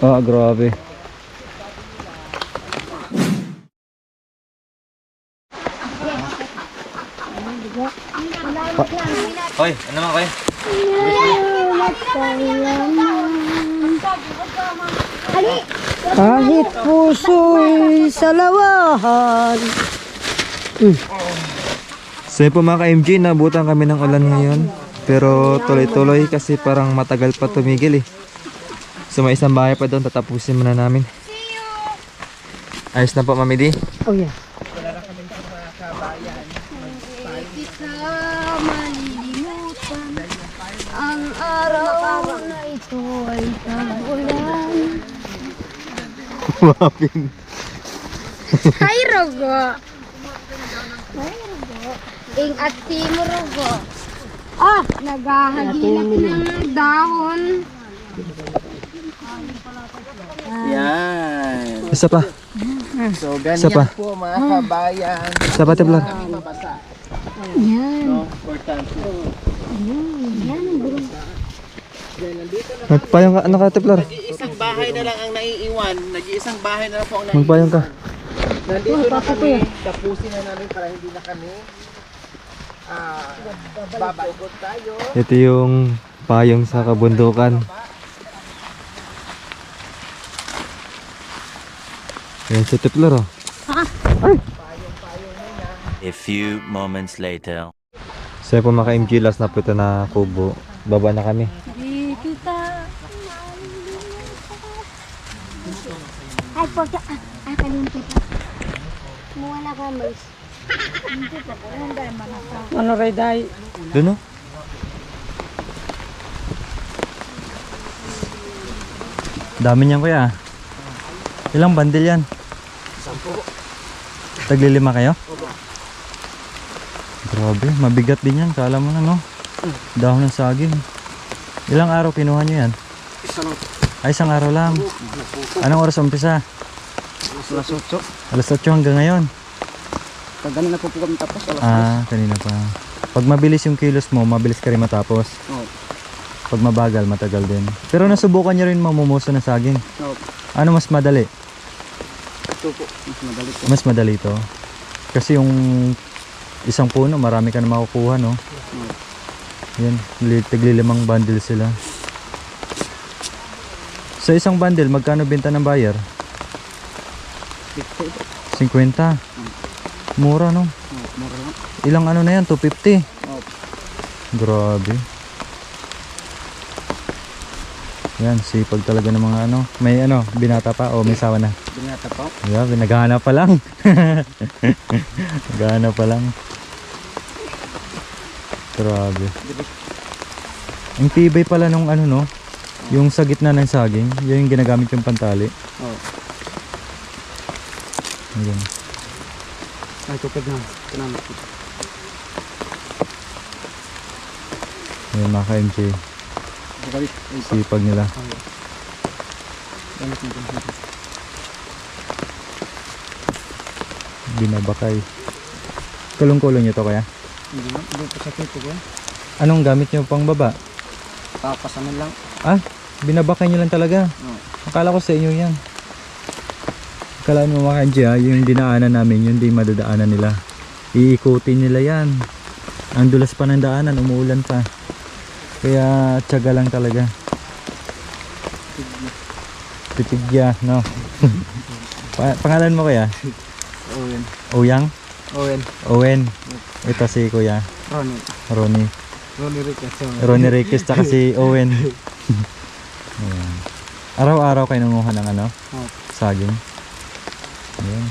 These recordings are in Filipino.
Ah, grabe. Hoy, ano naman kayo? Kahit puso'y salawahan. So yun po mga ka-MG, nabutan kami ng ulan ngayon. Pero tuloy-tuloy kasi parang matagal pa tumigil eh. So may isang bahay pa doon, tatapusin muna namin. Ayos na po, Mami D. Oh yeah. Kita malilimutan Ang araw na ito ay tagulan Mapin. Hay rogo Hay rogo Ing ati mo rogo Ah, naghahagilap ng dahon Yan. Isa pa. So, Isa ganyan pa. po mga kabayan. Isa pa, Tiblar. Mabasa. Yan No? Importante. Yan ang burong Magpayong ka, ano ka, Tiblar? Nag-iisang bahay na lang ang naiiwan. Nag-iisang bahay na lang po ang naiiwan. Magpayong ka. Nandito na kami. Tapusin na namin para hindi na kami ah babaigot tayo. Ito yung payong sa kabundukan. Yan si Tiblar oh. A few moments later. So yun po mga ka-MG, last na po ito na kubo. Baba na kami. Di kita Ay, pag ah, ah, kalimpi pa. Mawala ka, Mars. Ano ray day? Doon oh. Dami niyan kuya. Ilang bandil yan? Taglilima kayo? Grabe, mabigat din yan. Kala mo na no? Dahon ng saging. Ilang araw kinuha niyo yan? Ay, isang araw lang. Anong oras umpisa? Alas 8. Alas 8 hanggang ngayon. Kagano na po po kami tapos. Alas Ah, kanina pa. Pag mabilis yung kilos mo, mabilis ka rin matapos. Oo. Pag mabagal, matagal din. Pero nasubukan nyo rin mamumuso ng saging. Oo. Ano mas madali? Ito po. Mas madali po. Mas madali to. Kasi yung isang puno, marami ka na makukuha, no? Yan, li- tiglilimang bundle sila. Sa isang bundle, magkano benta ng buyer? 50. Mura, no? Oo, mura lang. Ilang ano na yan? 250. Oo. Grabe. Yan, sipag talaga ng mga ano. May ano, binata pa o may sawa na. Binata po. Yeah, naghahanap pa lang. naghahanap pa lang. Grabe. Ang tibay pala nung ano no, yung sa gitna ng saging, yun yung ginagamit yung pantali. Oo. Ayan. Ay, tupad na. Po. Ayan mga ka-MJ, sipag nila. Binabakay. Kulong-kulong nyo to kaya? Hindi na. Hindi po sa tipo ko. Anong gamit nyo pang baba? Papasaman lang. Ah, binabakay nyo lang talaga. Oo. Akala ko sa inyo yan. Akala mo mga kanji ha, yung dinaanan namin, yun di madadaanan nila. Iikutin nila yan. Ang dulas pa ng daanan, umuulan pa. Kaya tiyaga lang talaga. Titigya, no? Pa- pangalan mo kaya? Owen. Oyang? Owen. Owen. Ito si Kuya. Ronnie. Ronnie. Ronnie Riquez. Ronnie Riquez tsaka si Owen. Araw-araw kayo nanguha ng ano? Oo. Saging. Ayan.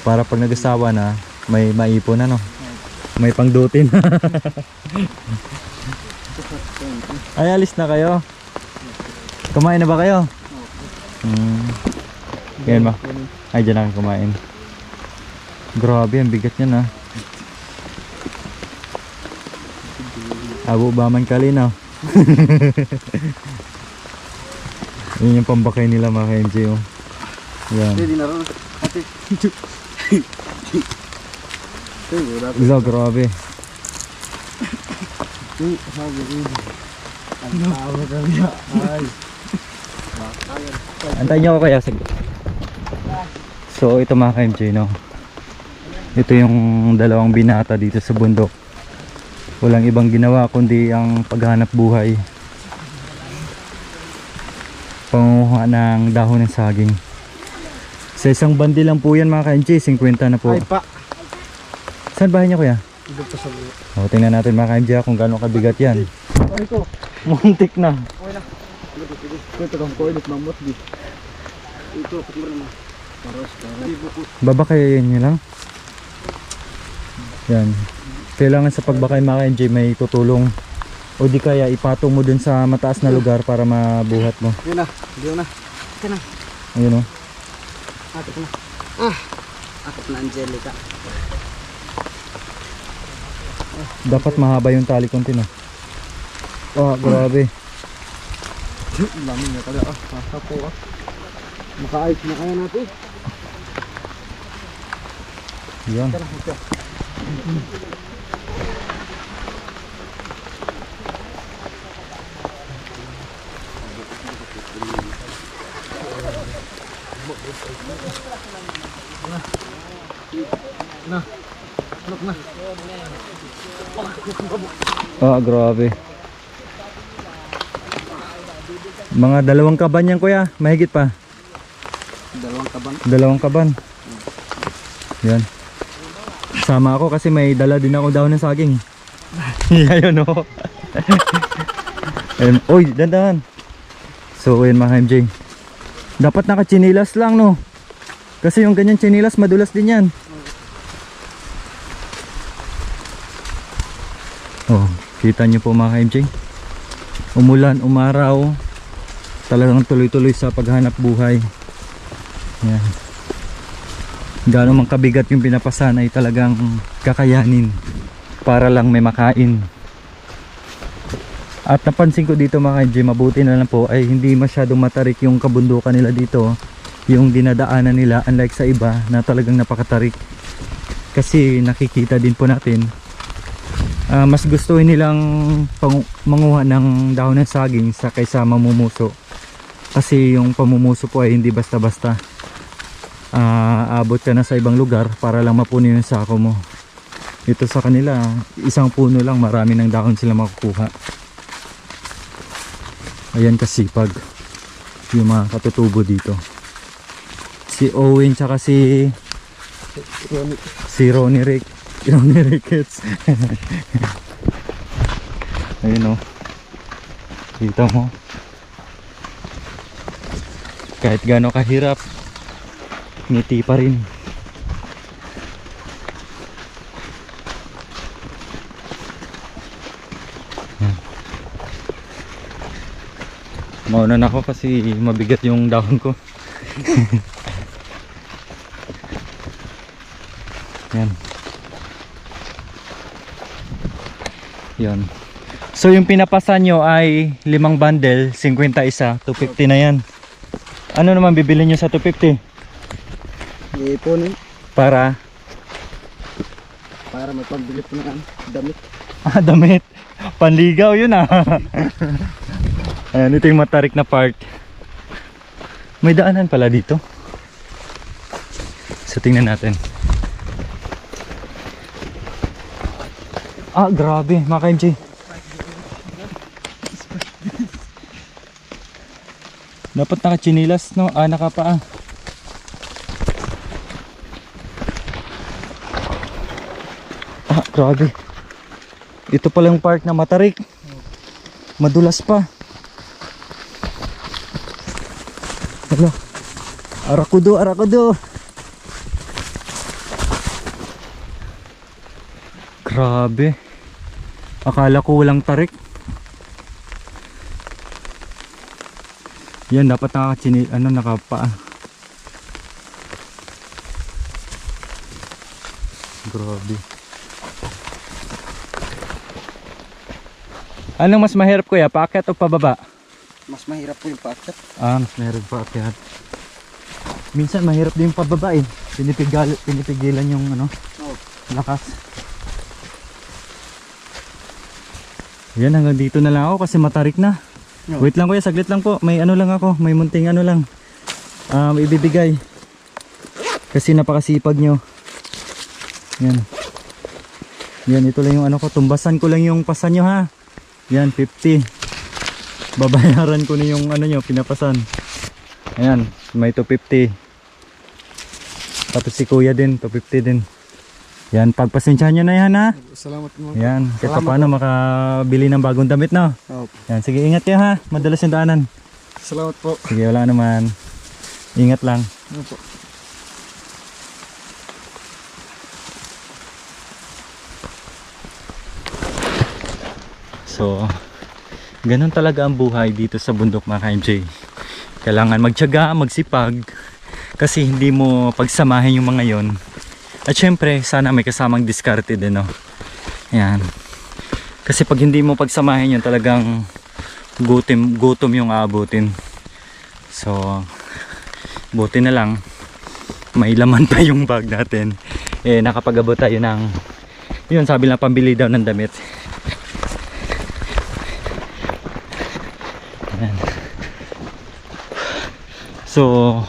Para pag nag-asawa na, may maipon na no? May pangdutin. Ay, alis na kayo. Kumain na ba kayo? Hmm. Yan ba? Ay, dyan na kumain. Grabe, ang bigat niya na. Abo ba man kalinaw? Yun yung pambakay nila mga ka-MJ oh. Yan. Hindi na ron. Ate. Isa, grabe. Ay, sabi ko. Ang tao kami. Ay. Antayin niyo ako kaya. Sige. So ito mga ka-MJ no. Ito yung dalawang binata dito sa bundok. Walang ibang ginawa kundi ang paghanap buhay. Panguha ng dahon ng saging. Sa isang bandi lang po yan mga ka-MJ, 50 na po. Ay pa. Saan bahay niya kuya? Dito pa sa buo. O, tingnan natin mga ka-MJ kung gaano kabigat yan. Muntik na. Di buko. Babakayin niyo lang. Yan. Kailangan sa pagbakay mga ka-MJ may tutulong. O di kaya ipatong mo dun sa mataas na lugar para mabuhat mo. Yun na. Yun na. Ayun o. Ato ko na. Ah. Ato na Angelica. Dapat mahaba yung tali konti no. Ah, grabe. Lamig na talaga. Ah, Masa po ah. Makaayos na kaya natin. Yan. Na. Na. Ah, grabe. Mga dalawang kaban yan kuya. Mahigit pa. Dalawang kaban. Dalawang kaban. Yan. Sama ako kasi may dala din ako daw ng saging. Ayun o. Ayun. Uy, dandahan. So, ayun mga MJ. Dapat nakachinilas lang no. Kasi yung ganyan chinilas madulas din yan. Oh, kita nyo po mga MJ. Umulan, umaraw. Talagang tuloy-tuloy sa paghanap buhay. Yan. Gaano man kabigat yung pinapasan ay talagang kakayanin para lang may makain. At napansin ko dito mga KJ, mabuti na lang po ay hindi masyadong matarik yung kabundukan nila dito. Yung dinadaanan nila unlike sa iba na talagang napakatarik. Kasi nakikita din po natin ah, mas gustuhin nilang manguha ng dahon ng saging sa kaysa mamumuso. Kasi yung pamumuso po ay hindi basta-basta ah, abot ka na sa ibang lugar para lang mapuno yung sako mo. Ito sa kanila isang puno lang marami ng dahon sila makukuha. Ayan kasipag yung mga katutubo dito. Si Owen tsaka si si Ronnie Rick Ronnie Ricketts. Ayun o kita mo kahit gaano kahirap ngiti pa rin. Mauna na ako kasi mabigat yung dahon ko. Yan. Yan so yung pinapasan nyo ay limang bundle 50 isa 250 na yan ano naman bibili nyo sa 250 Iipunin para para may pambili po ng damit. Ah, damit. Panligaw yun ah. Ayan, ito yung matarik na part. May daanan pala dito. So, tingnan natin. Ah, grabe, mga ka-MJ. Dapat nakachinilas, no? Ah, nakapaa. Ah, grabe. Ito pala yung part na matarik. Madulas pa. Hala. Arakudo, arakudo. Grabe. Akala ko walang tarik. Yan, dapat nakachini, ano, nakapa. Grabe. Anong mas mahirap kuya? Paakyat o pababa? Mas mahirap po yung paakyat. Ah, mas mahirap paakyat. Minsan mahirap din yung pababa eh. Pinipigal, pinipigilan yung ano, Oo. lakas. Yan, hanggang dito na lang ako kasi matarik na. Wait lang kuya, saglit lang po. May ano lang ako, may munting ano lang. Um, ibibigay. Kasi napakasipag nyo. Yan. Yan, ito lang yung ano ko. Tumbasan ko lang yung pasan nyo ha. Yan, 50. Babayaran ko na yung ano nyo, pinapasan. Ayan, may 250. Tapos si kuya din, 250 din. Yan, pagpasensyahan nyo na yan ha. Salamat mo. Yan, kahit pa paano makabili ng bagong damit no. Opo. Yan, sige ingat kayo ha. Madalas yung daanan. Salamat po. Sige, wala naman. Ingat lang. Opo. So, ganun talaga ang buhay dito sa bundok mga ka-MJ. Kailangan magtiyaga, magsipag, kasi hindi mo pagsamahin yung mga yon. At syempre, sana may kasamang diskarte din, no? Yan. Kasi pag hindi mo pagsamahin yun, talagang gutom, gutom yung aabutin. So, buti na lang, may laman pa yung bag natin. Eh, nakapag-abot tayo ng, yun, sabi lang, pambili daw ng damit. So,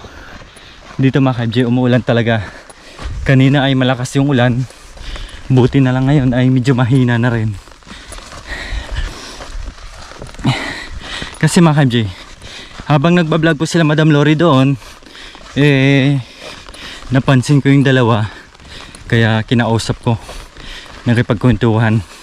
dito mga ka-MJ, umuulan talaga. Kanina ay malakas yung ulan. Buti na lang ngayon ay medyo mahina na rin. Kasi mga ka-MJ, habang nagbablog po sila Madam Lori doon, eh, napansin ko yung dalawa. Kaya kinausap ko. Nakipagkwentuhan.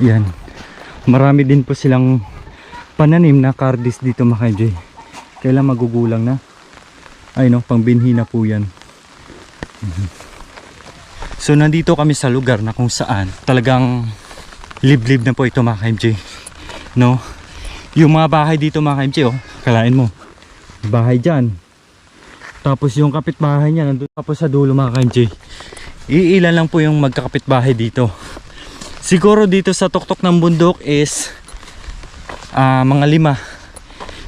Yan. Marami din po silang pananim na cardis dito mga. Kailan magugulang na. Ay no, pangbinhi na po yan. Mhm. So nandito kami sa lugar na kung saan talagang liblib na po ito mga ka-MJ. No? Yung mga bahay dito mga ka-MJ oh, kalain mo. Bahay dyan. Tapos yung kapitbahay niya nandun tapos sa dulo mga ka-MJ. Iilan lang po yung magkakapitbahay dito. Siguro dito sa tuktok ng bundok is ah, mga lima.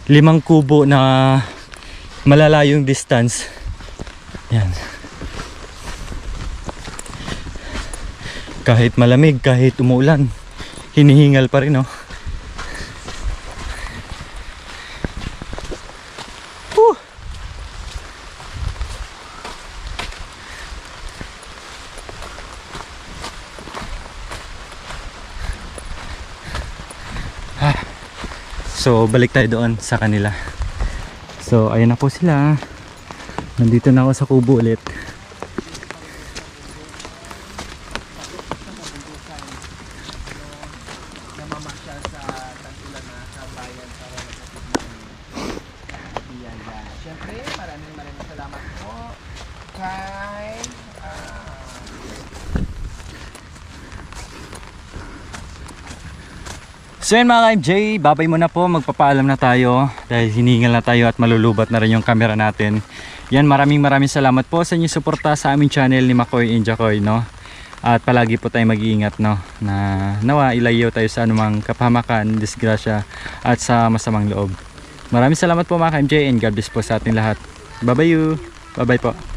Limang kubo na malalayong distance. Yan. Kahit malamig, kahit umuulan, hinihingal pa rin, oh. So balik tayo doon sa kanila. So ayun na po sila. Nandito na ako sa kubo ulit. namamasyal sa Tantulan na kabayan para masakit ng biyaya. Siyempre, maraming maraming salamat po kay ah, So yun mga ka-MJ, babay muna po, magpapaalam na tayo dahil hiningal na tayo at malulubat na rin yung camera natin. Yan, maraming maraming salamat po sa inyong suporta sa aming channel ni Makoy Injakoy, no? At palagi po tayo mag-iingat, no? Na nawa ilayo tayo sa anumang kapahamakan, disgrasya at sa masamang loob. Maraming salamat po mga ka-MJ and God bless po sa ating lahat. Bye-bye. Bye-bye po.